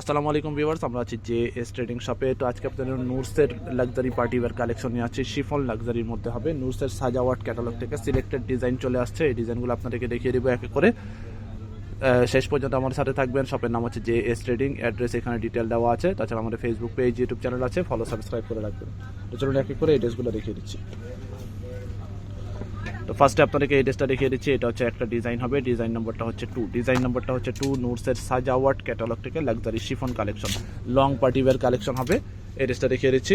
আসসালামু আলাইকুম ভিউয়ার্স, আমরা আছি জে এস ট্রেডিং শপে। তো আজকে আপনাদের নুরসের লাক্সারি পার্টি ওয়্যার কালেকশন নিয়ে আছে শিফন লাক্সারির মধ্যে হবে নুরসের সাজাওয়াট ক্যাটালগ থেকে সিলেক্টেড ডিজাইন চলে আসছে। এই ডিজাইনগুলো আপনাদেরকে দেখিয়ে দেবো একে করে। শেষ পর্যন্ত আমার সাথে থাকবেন। শপের নাম হচ্ছে জে এস ট্রেডিং অ্যাড্রেস এখানে ডিটেল দেওয়া আছে। তাছাড়া আমাদের ফেসবুক পেজ ইউটিউব চ্যানেল আছে। ফলো সাবস্ক্রাইব করে রাখবেন। তো চলুন এক এক করে এই ড্রেসগুলো দেখিয়ে দিচ্ছি। তো ফার্স্টে আপনাদেরকে এই ড্রেসটা দেখিয়ে দিচ্ছি, এটা হচ্ছে একটা ডিজাইন হবে ডিজাইন নম্বরটা হচ্ছে টু ডিজাইন নম্বরটা হচ্ছে টু নুরসের সাজাওয়াট ক্যাটালগ থেকে luxury chiffon collection long party wear collection হবে। এই ড্রেসটা দেখিয়ে দিচ্ছি।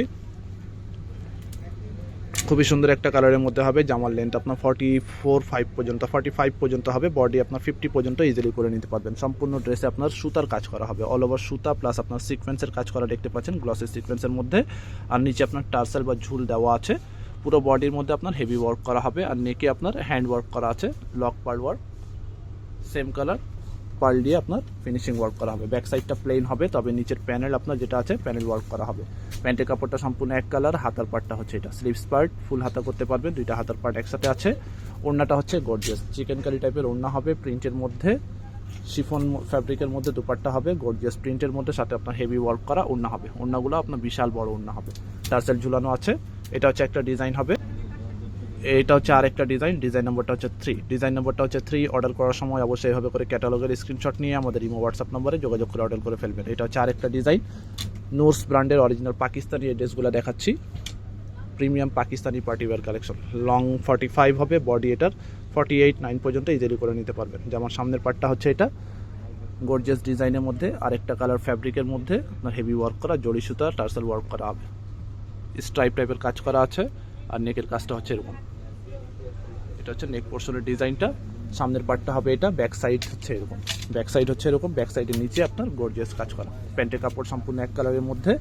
খুবই সুন্দর একটা কালারের মধ্যে হবে, জামার লেন্থ আপনার ফর্টি ফোর ফাইভ পর্যন্ত ফর্টি ফাইভ পর্যন্ত হবে বডি আপনার ফিফটি পর্যন্ত ইজিলি করে নিতে পারবেন। সম্পূর্ণ ড্রেসে আপনার সুতার কাজ করা হবে অল ওভার সুতা প্লাস আপনার সিকোয়েন্সের কাজ করা দেখতে পাচ্ছেন গ্লসের সিকোয়েন্সের মধ্যে। আর নিচে আপনার টার্সেল বা ঝুল দেওয়া আছে। পুরো বডির মধ্যে আপনার হেভি ওয়ার্ক করা হবে আর নেকে আপনার হ্যান্ড ওয়ার্ক করা আছে lock pearl work same colour pearl দিয়ে আপনার ফিনিশিং ওয়ার্ক করা হবে। ব্যাক সাইডটা প্লেন হবে, তবে নিচের প্যানেল আপনার যেটা আছে প্যানেল ওয়ার্ক করা হবে। প্যান্টের কাপড়টা সম্পূর্ণ এক কালার হাতার পার্টটা হচ্ছে এটা। স্লিভস পার্ট ফুল হাতা করতে পারবেন, দুইটা হাতার পার্ট একসাথে আছে। ওড়নাটা হচ্ছে গর্জিয়াস চিকেন কারি টাইপের ওড়না হবে প্রিন্টের মধ্যে শিফন ফ্যাব্রিকের মধ্যে দুপাট্টা হবে গর্জিয়াস প্রিন্টের মধ্যে সাথে আপনার হেভি ওয়ার্ক করা ওড়না হবে। ওড়নাগুলো আপনার বিশাল বড় ওড়না হবে। টার্সেল ঝুলানো আছে। এটা হচ্ছে একটা ডিজাইন হবে। এটা হচ্ছে আরেকটা ডিজাইন ডিজাইন নম্বরটা হচ্ছে থ্রি ডিজাইন নম্বরটা হচ্ছে থ্রি অর্ডার করার সময় অবশ্যই এভাবে করে ক্যাটালগের স্ক্রিনশট নিয়ে আমাদের ইমো হোয়াটসঅ্যাপ নম্বরে যোগাযোগ করে অর্ডার করে ফেলবেন। এটা হচ্ছে আরেকটা ডিজাইন। নোর্স ব্র্যান্ডের অরিজিনাল পাকিস্তানি এই ড্রেসগুলো দেখাচ্ছি। Premium Pakistani party wear collection long forty five হবে বডি এটার। ফর্টি এইট নাইন পর্যন্ত ইজিলি করে নিতে পারবেন। যেমন সামনের পার্টটা হচ্ছে এটা। গর্জিয়াস ডিজাইনের মধ্যে। আরেকটা কালার ফ্যাব্রিকের মধ্যে। আপনার হেভি ওয়ার্ক করা, জড়ি সুতা, টার্সেল ওয়ার্ক করা হবে। স্ট্রাইপ টাইপের কাজ করা আছে, আর নেকের কাজটা হচ্ছে এরকম। এটা হচ্ছে নেক পোর্শনের ডিজাইনটা। সামনের পার্টটা হবে এটা ব্যাক সাইড হচ্ছে এরকম। ব্যাক সাইড হচ্ছে এরকম ব্যাক সাইডের নিচে আপনার গর্জিয়াস কাজ করা। প্যান্টের কাপড় সম্পূর্ণ এক কালারের মধ্যে।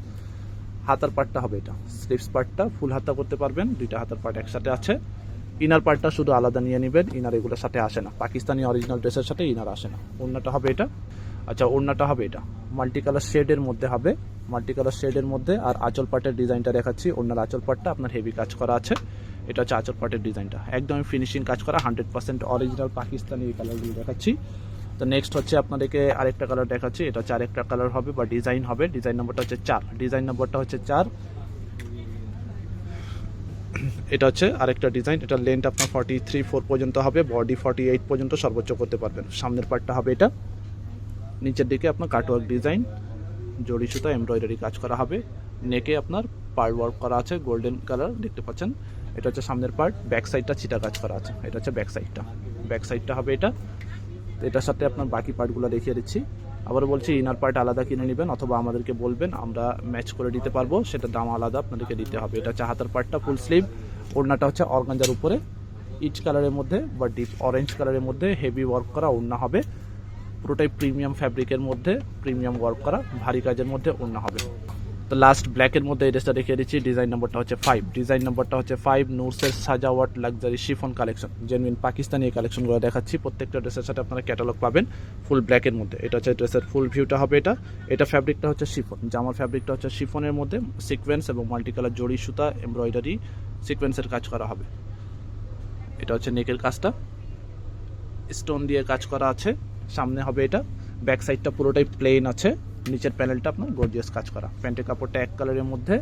হাতার পার্টটা হবে এটা। স্লিভস পার্টটা ফুল হাতা করতে পারবেন, দুইটা হাতার পার্ট একসাথে আছে। ইনার পার্টটা শুধু আলাদা নিয়ে নেবেন ইনার এগুলোর সাথে আসে না। পাকিস্তানি অরিজিনাল ড্রেসের সাথে ইনার আসে না। অন্যটা হবে এটা। আচ্ছা ওড়নাটা হবে এটা। মাল্টি কালার শেডের মধ্যে হবে। মাল্টি কালার শেডের মধ্যে আর আঁচল পাটের ডিজাইনটা দেখাচ্ছি। ওড়নার আঁচল পাটটা আপনার হেভি কাজ করা আছে। এটা হচ্ছে আঁচল পাটের ডিজাইনটা একদমই ফিনিশিং কাজ করা হান্ড্রেড পার্সেন্ট অরিজিনাল পাকিস্তানি এই কালারগুলো দেখাচ্ছি। তো নেক্সট হচ্ছে আপনাদেরকে আরেকটা কালার দেখাচ্ছি। এটা হচ্ছে আরেকটা কালার হবে বা ডিজাইন হবে। ডিজাইন নম্বরটা হচ্ছে চার। ডিজাইন নম্বরটা হচ্ছে চার। এটা হচ্ছে আরেকটা ডিজাইন এটা লেন্থ আপনার ফর্টি থ্রি ফোর পর্যন্ত হবে। বডি ফর্টি এইট পর্যন্ত সর্বোচ্চ করতে পারবেন। সামনের পার্টটা হবে এটা। নিচের দিকে আপনার কাটওয়ার্ক ডিজাইন জড়ি সুতা এমব্রয়ডারি কাজ করা হবে। নেকে আপনার পার্ল ওয়ার্ক করা আছে গোল্ডেন কালার দেখতে পাচ্ছেন। এটা হচ্ছে সামনের পার্ট ব্যাক সাইডটা চিটা কাজ করা আছে। এটা হচ্ছে ব্যাক সাইডটা ব্যাক সাইডটা হবে এটা। এটার সাথে আপনার বাকি পার্টগুলো দেখিয়ে দিচ্ছি। আবার বলছি ইনার পার্ট আলাদা কিনে নেবেন অথবা আমাদেরকে বলবেন, আমরা ম্যাচ করে দিতে পারব। সেটা দাম আলাদা আপনাদেরকে দিতে হবে। এটা হচ্ছে হাতার পার্টটা ফুল স্লিভ ওড়নাটা হচ্ছে অর্গাঞ্জার উপরে। ইচ কালারের মধ্যে বা ডিপ অরেঞ্জ কালারের মধ্যে হেভি ওয়ার্ক করা ওড়না হবে। পুরোটাই প্রিমিয়াম ফ্যাব্রিকের মধ্যে, প্রিমিয়াম ওয়ার্ক করা, ভারী কাজের মধ্যে ওড়না হবে। তো লাস্ট ব্ল্যাকের মধ্যে এই ড্রেসটা দেখিয়ে দিচ্ছি ডিজাইন নম্বরটা হচ্ছে ফাইভ ডিজাইন নম্বরটা হচ্ছে five নুরসের Sajawat luxury chiffon collection genuine Pakistani এই কালেকশনগুলো দেখাচ্ছি, প্রত্যেকটা ড্রেসের সাথে আপনারা ক্যাটালগ পাবেন ফুল ব্ল্যাকের মধ্যে। এটা হচ্ছে ড্রেসের ফুল ভিউটা হবে এটা। এটা ফ্যাব্রিকটা হচ্ছে শিফন জামার ফ্যাব্রিকটা হচ্ছে শিফনের মধ্যে সিকোয়েন্স এবং মাল্টি কালার জড়ি, সুতা এমব্রয়ডারি সিকোয়েন্সের কাজ করা হবে। এটা হচ্ছে নেকের কাজটা। স্টোন দিয়ে কাজ করা আছে। সামনে হবে এটা। ব্যাক সাইডটা পুরোটাই প্লেন আছে। নিচের প্যানেলটা আপনার গর্জিয়াস কাজ করা। প্যান্টের কাপড়টা এক কালারের মধ্যে।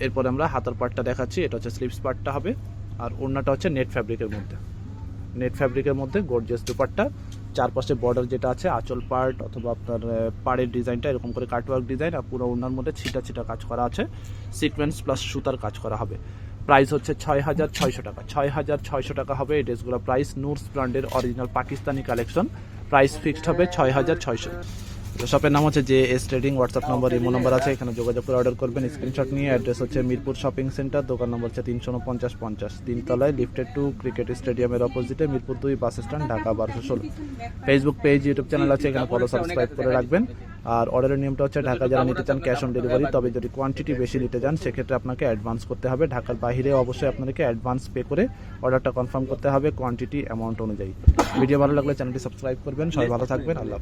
এরপরে আমরা হাতার পার্টটা দেখাচ্ছি। এটা হচ্ছে স্লিভস পার্টটা হবে। আর ওড়নাটা হচ্ছে নেট ফ্যাব্রিকের মধ্যে। নেট ফ্যাব্রিকের মধ্যে গর্জিয়াস দুপাট্টা। চারপাশে বর্ডার যেটা আছে, আঁচল পার্ট অথবা আপনার পাড়ের ডিজাইনটা এরকম করে কাটওয়ার্ক ডিজাইন আর পুরো ওড়নার মধ্যে ছিটা ছিটা কাজ করা আছে। সিকোয়েন্স প্লাস সুতার কাজ করা হবে। প্রাইস হচ্ছে ছয় হাজার ছয়শো টাকা। ছয় হাজার ছয়শো টাকা হবে এই ড্রেসগুলো প্রাইস। নুরস ব্র্যান্ডের original Pakistani collection price fixed হবে ছয় হাজার ছয়শো। শপের নাম হচ্ছে J S trading WhatsApp number imo number আছে এখানে যোগাযোগ করে অর্ডার করবেন। স্ক্রিনশট নিয়ে অ্যাড্রেস হচ্ছে মিরপুর শপিং সেন্টার দোকান নম্বর হচ্ছে তিনশো পঞ্চাশ পঞ্চাশ। তিনতলায় লিফটেড টু ক্রিকেট স্টেডিয়ামের অপোজিটে মিরপুর দুই বাস স্ট্যান্ড ঢাকা বারোশো ষোলো। ফেসবুক পেজ ইউটিউব চ্যানেল আছে এখানে ফলো সাবস্ক্রাইব করে রাখবেন। আর অর্ডারের নিয়মটা হচ্ছে ঢাকা যারা নিতে চান ক্যাশ অন ডেলিভারি তবে যদি কোয়ান্টিটি বেশি নিতে চান সেক্ষেত্রে আপনাকে অ্যাডভান্স করতে হবে। ঢাকার বাইরে অবশ্যই আপনাদেরকে অ্যাডভান্স পে করে অর্ডারটা কনফার্ম করতে হবে কোয়ান্টিটি অ্যামাউন্ট অনুযায়ী। ভিডিও ভালো লাগলে চ্যানেলটি সাবস্ক্রাইব করবেন। সবাই ভালো থাকবেন। আল্লাহ